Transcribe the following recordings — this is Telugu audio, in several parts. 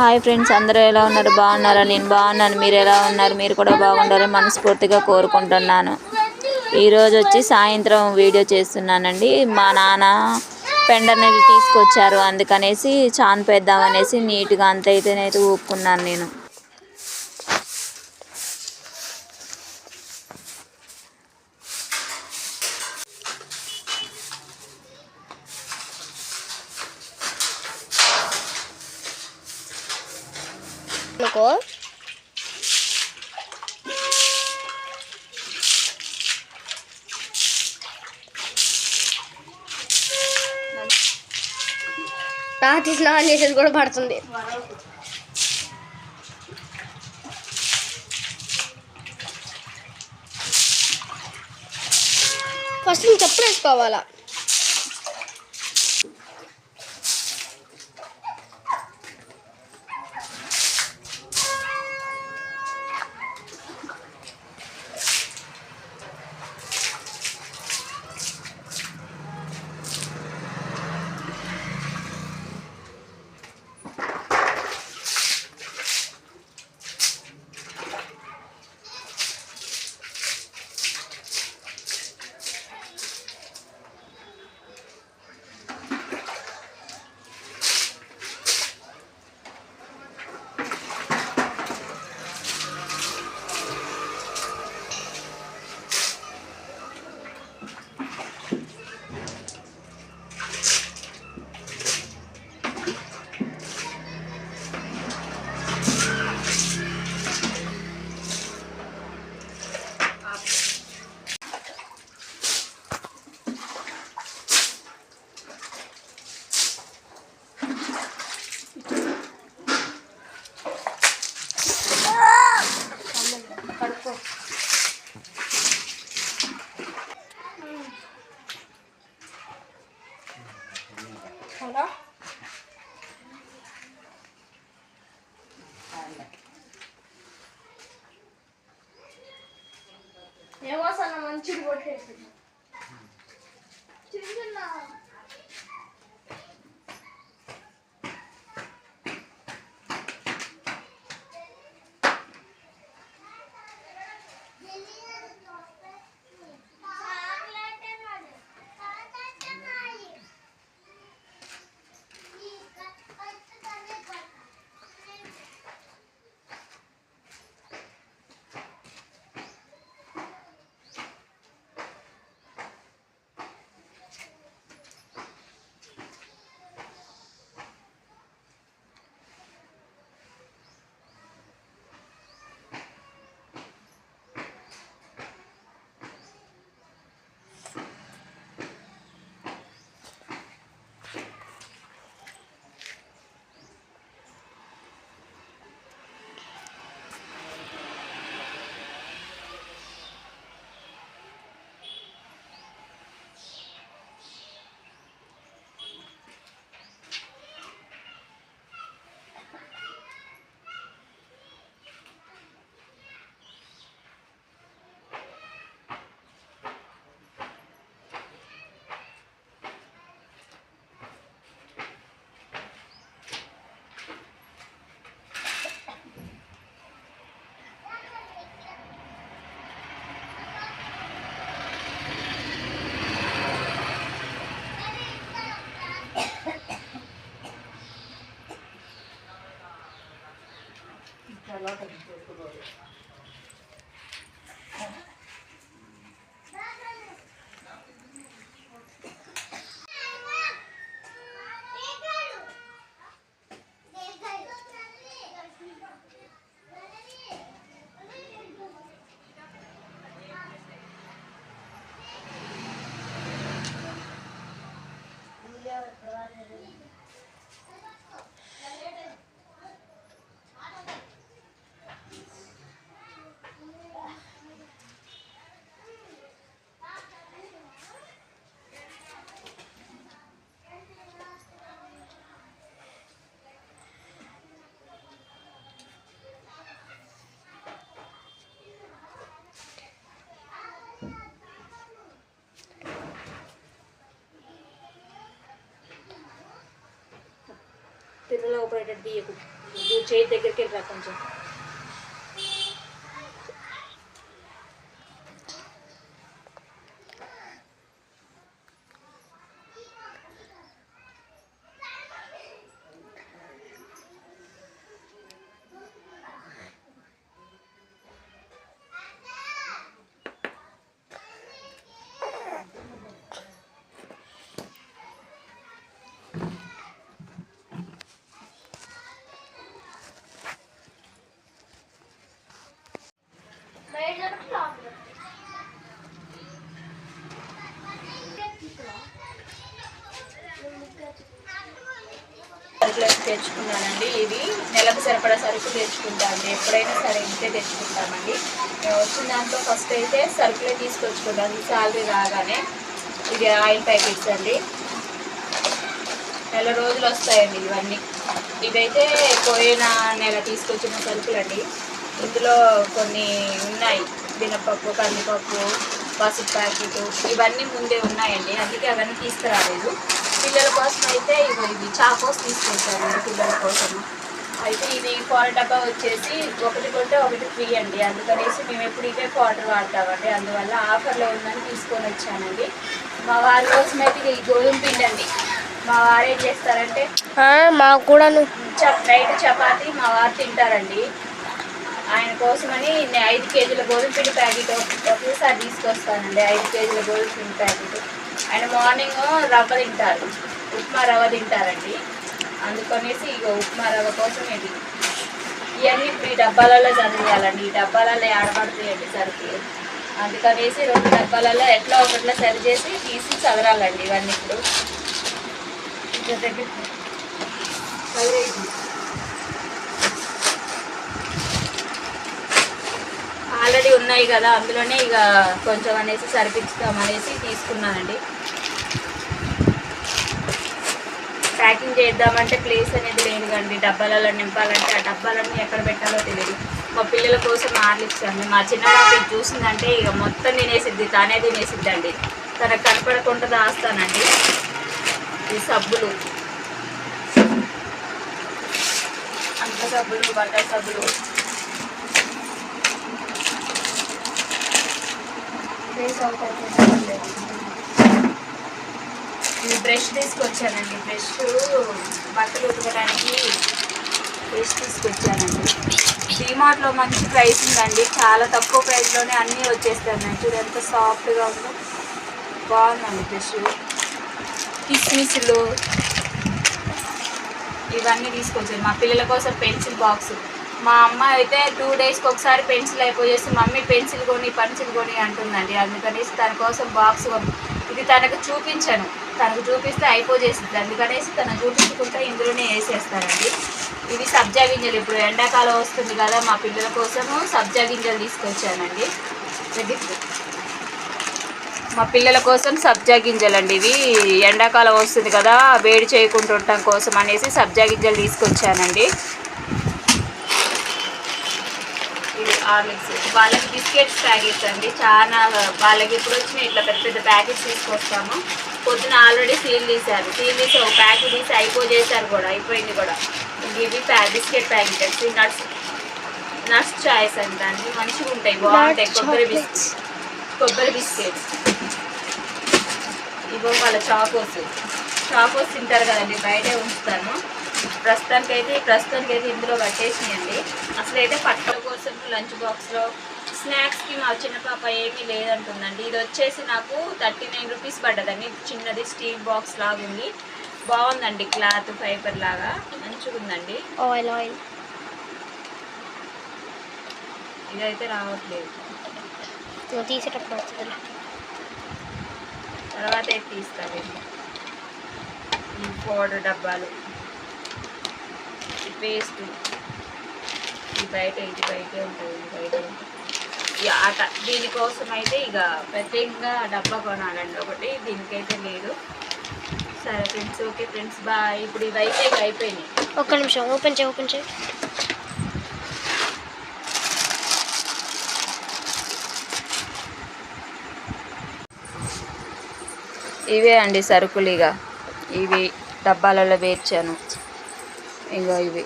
హాయ్ ఫ్రెండ్స్ అందరూ ఎలా ఉన్నారు? బాగున్నారా? నేను బాగున్నాను. మీరు ఎలా ఉన్నారు? మీరు కూడా బాగుండాలని మనస్ఫూర్తిగా కోరుకుంటున్నాను. ఈరోజు వచ్చి సాయంత్రం వీడియో చేస్తున్నానండి. మా నాన్న పెండర్ని తీసుకొచ్చారు. అందుకనేసి చాన్ పెద్దామనేసి నీట్గా అంత అయితేనైతే ఊపుకున్నాను నేను. అనుకో రాత్రి స్నానం చేసేది కూడా పడుతుంది ఫస్ట్ నేను చెప్పులు వేసుకోవాలా Thank you. Gracias. చీరలో ఉపయోగపడేటట్టు తీయకు చేతి దగ్గరికి వెళ్ళరా కొంచెం. తెచ్చుకున్నానండి. ఇది నెలకు సరిపడా సరుకులు తెచ్చుకుంటామండి. ఎప్పుడైనా సరే ఇంతే తెచ్చుకుంటామండి. వచ్చిన దాంట్లో ఫస్ట్ అయితే సరుకులే తీసుకొచ్చుకుంటాం. శాలరీ రాగానే ఇది ఆయిల్ ప్యాకెట్స్ అండి. నెల రోజులు వస్తాయండి ఇవన్నీ. ఇవైతే పోయిన నెల తీసుకొచ్చిన సరుకులండి. ఇందులో కొన్ని ఉన్నాయి. మినపప్పు కందిపప్పు పసుపు ప్యాకెట్ ఇవన్నీ ముందే ఉన్నాయండి. అందుకే అవన్నీ తీసుకురాలేదు. పిల్లల కోసం అయితే ఇవి ఇవి చాకోస్ తీసుకొచ్చాను పిల్లల కోసం. అయితే ఇది క్వార్ డబ్బా వచ్చేసి ఒకటి కొంటే ఒకటి ఫ్రీ అండి. అందుకనేసి మేము ఎప్పుడు ఇదే క్వార్టర్ వాడతామండి. అందువల్ల ఆఫర్లో ఉందని తీసుకొని వచ్చానండి. మా వారి కోసం అయితే ఇది గోధుమ పిండి అండి. మా వారు ఏం చేస్తారంటే మాకు చప్ నైట్ చపాతి మా వారు తింటారండి. ఆయన కోసమని నేను ఐదు కేజీల గోధుమ పిండి ప్యాకెట్ ఒకేసారి తీసుకొస్తానండి. ఐదు కేజీల గోధుమ పిండి ప్యాకెట్. ఆయన మార్నింగ్ రవ్వ తింటారు. ఉప్మా రవ్వ తింటారండి. అందుకనేసి ఇక ఉప్మా రవ్వ కోసం ఇది. ఇవన్నీ ఇప్పుడు ఈ డబ్బాలలో చదివేయాలండి. ఈ డబ్బాలలో ఆడబడుతాయండి సరికి. అందుకనేసి రెండు డబ్బాలలో ఎట్లా ఒకట్లా సరి చేసి తీసి చదరాలండి ఇవన్నీ ఇప్పుడు. చదివేది ఆల్రెడీ ఉన్నాయి కదా అందులోనే ఇక కొంచెం అనేసి సరిపించుతాం అనేసి తీసుకున్నానండి. ప్యాకింగ్ చేద్దామంటే ప్లేస్ అనేది లేదు కండి డబ్బాలలో నింపాలంటే ఆ డబ్బాలన్నీ ఎక్కడ పెట్టాలో తెలియదు మా పిల్లల కోసం ఆర్లిచ్చాను మా చిన్న పాప చూసిందంటే ఇక మొత్తం తినేసిద్ది తానే తినేసిద్దండి. తనకు కనపడకుండా దాస్తానండి. ఈ సబ్బులు. అంత సబ్బులు బట్ట సబ్బులు. ఈ బ్రష్ తీసుకొచ్చానండి. బ్రష్ బట్టలు ఉతకడానికి బ్రష్ తీసుకొచ్చానండి. డిమార్ట్లో మంచి ప్రైస్ ఉందండి. చాలా తక్కువ ప్రైస్లోనే అన్నీ వచ్చేస్తాయి చూడు ఎంత సాఫ్ట్గా ఉందో. బాగుందండి బ్రష్. కిస్మిస్లు ఇవన్నీ తీసుకొచ్చాను మా పిల్లల కోసం పెన్సిల్ బాక్స్. మా అమ్మ అయితే టూ డేస్కి ఒకసారి పెన్సిల్ అయిపోయేసి మమ్మీ పెన్సిల్ కొని పెన్సిల్ కొని అంటుందండి. అందుకనేసి తన కోసం బాక్స్ ఇది తనకు చూపించను. తనకు చూపిస్తే అయిపోజేసింది అందుకనేసి తను చూపించుకుంటే ఇందులోనే వేసేస్తానండి ఇవి సబ్జా గింజలు. ఇప్పుడు ఎండాకాలం వస్తుంది కదా మా పిల్లల కోసము సబ్జా గింజలు తీసుకొచ్చానండి. మా పిల్లల కోసం సబ్జా గింజలు అండి ఇవి. ఎండాకాలం వస్తుంది కదా వేడి చేయకుండా ఉండటం కోసం అనేసి సబ్జా గింజలు తీసుకొచ్చానండి ఇది హార్లిక్స్ వాళ్ళకి బిస్కెట్స్ ప్యాకెట్స్ అండి. చాలా వాళ్ళకి ఇప్పుడు వచ్చిన ఇట్లా పెద్ద పెద్ద ప్యాకెట్స్ తీసుకొస్తాము. పొద్దున ఆల్రెడీ సీల్ తీశారు. సీల్ తీసి ఒక ప్యాకెట్ తీసి అయిపో చేశారు కూడా అయిపోయింది కూడా. ఇవి ప్యా బిస్కెట్ ప్యాకెట్స్ నట్స్ నట్స్ చాయ్స్ అండి దాన్ని మంచిగా ఉంటాయి బాగుంటాయి. కొబ్బరి బిస్కెట్స్ కొబ్బరి బిస్కెట్స్. ఇగో వాళ్ళ చాకోస్. చాకోస్ తింటారు కదండి బయటే ఉంచుతాను. ప్రస్తుతానికి అయితే ప్రస్తుతానికి అయితే ఇందులో పట్టేసినాయండి అసలు అయితే పట్టల కోసం లంచ్ బాక్స్లో స్నాక్స్కి మా చిన్న పాప ఏమీ లేదంటుందండి. ఇది వచ్చేసి నాకు థర్టీ నైన్ రూపీస్ పడ్డదండి. చిన్నది స్టీల్ బాక్స్ లాగా ఉంది. బాగుందండి క్లాత్ ఫైబర్ లాగా. మంచిగా ఉందండి. ఆయిల్ ఆయిల్ ఇదైతే రావట్లేదు. నువ్వు తీసేటప్పుడు వస్తుంది తర్వాత అయితే తీస్తాను ఈ పౌడర్ డబ్బాలు. పేస్ట్ ఈ బయట ఇది బయటే ఉంటుంది ఇది బయట ఈ ఆట దీనికోసం అయితే ఇక ప్రత్యేకంగా డబ్బా కొనాలండి. ఒకటి దీనికైతే లేదు. సరే ఫ్రెండ్స్ ఓకే ఫ్రెండ్స్ బాయ్. ఇప్పుడు ఇవైతే ఇక అయిపోయినాయి. ఒక్క నిమిషం ఓపెన్ చేయి ఓపెన్ చేయి. ఇవే అండి సరుకులు ఇక. ఇవి డబ్బాలలో వేర్చాను. ఇంకా ఇవి.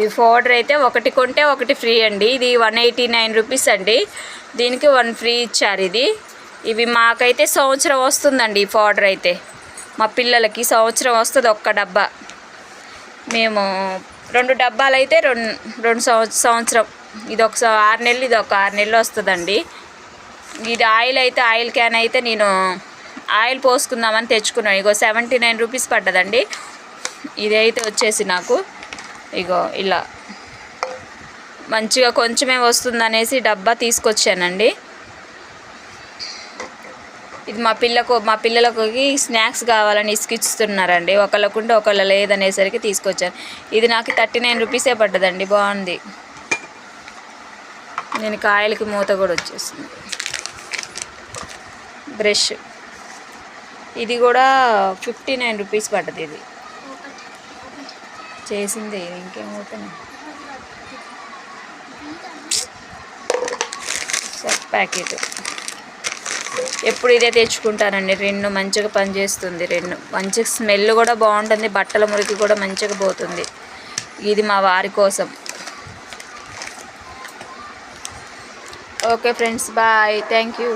ఈ పౌడర్ అయితే ఒకటి కొంటే ఒకటి ఫ్రీ అండి. ఇది వన్ ఎయిటీ నైన్ రూపీస్ అండి. దీనికి వన్ ఫ్రీ ఇచ్చారు ఇది. ఇవి మాకైతే సంవత్సరం వస్తుందండి ఈ పౌడర్ అయితే. మా పిల్లలకి సంవత్సరం వస్తుంది ఒక్క డబ్బా. మేము రెండు డబ్బాలు అయితే రెండు రెండు సంవత్సరం. ఇది ఒక ఆరు నెలలు ఇది ఒక ఆరు నెలలు వస్తుందండి. ఇది ఆయిల్ అయితే ఆయిల్ క్యాన్ అయితే నేను ఆయిల్ పోసుకుందామని తెచ్చుకున్నాను. ఇగో సెవెంటీ నైన్ రూపీస్ పడ్డదండి. ఇదైతే వచ్చేసి నాకు ఇగో ఇలా మంచిగా కొంచెమే వస్తుందనేసి డబ్బా తీసుకొచ్చానండి. ఇది మా పిల్లకు మా పిల్లలకి స్నాక్స్ కావాలని ఇసుకిస్తున్నారండి. ఒకళ్ళకుంటే ఒకళ్ళ లేదనేసరికి తీసుకొచ్చాను. ఇది నాకు థర్టీ నైన్ రూపీసే పడ్డదండి. బాగుంది. నేను కాయలకి మూత కూడా వచ్చేస్తుంది బ్రష్. ఇది కూడా ఫిఫ్టీ నైన్ రూపీస్ పడ్డది ఇది. చేసింది ఇంకేమవుతుంది సర్ఫ్ ప్యాకెట్ ఎప్పుడు ఇదే తెచ్చుకుంటానండి రెండు మంచిగా పనిచేస్తుంది రెండు మంచిగా స్మెల్ కూడా బాగుంటుంది బట్టల మురికి కూడా మంచిగా పోతుంది. ఇది మా వారి కోసం. Okay friends bye thank you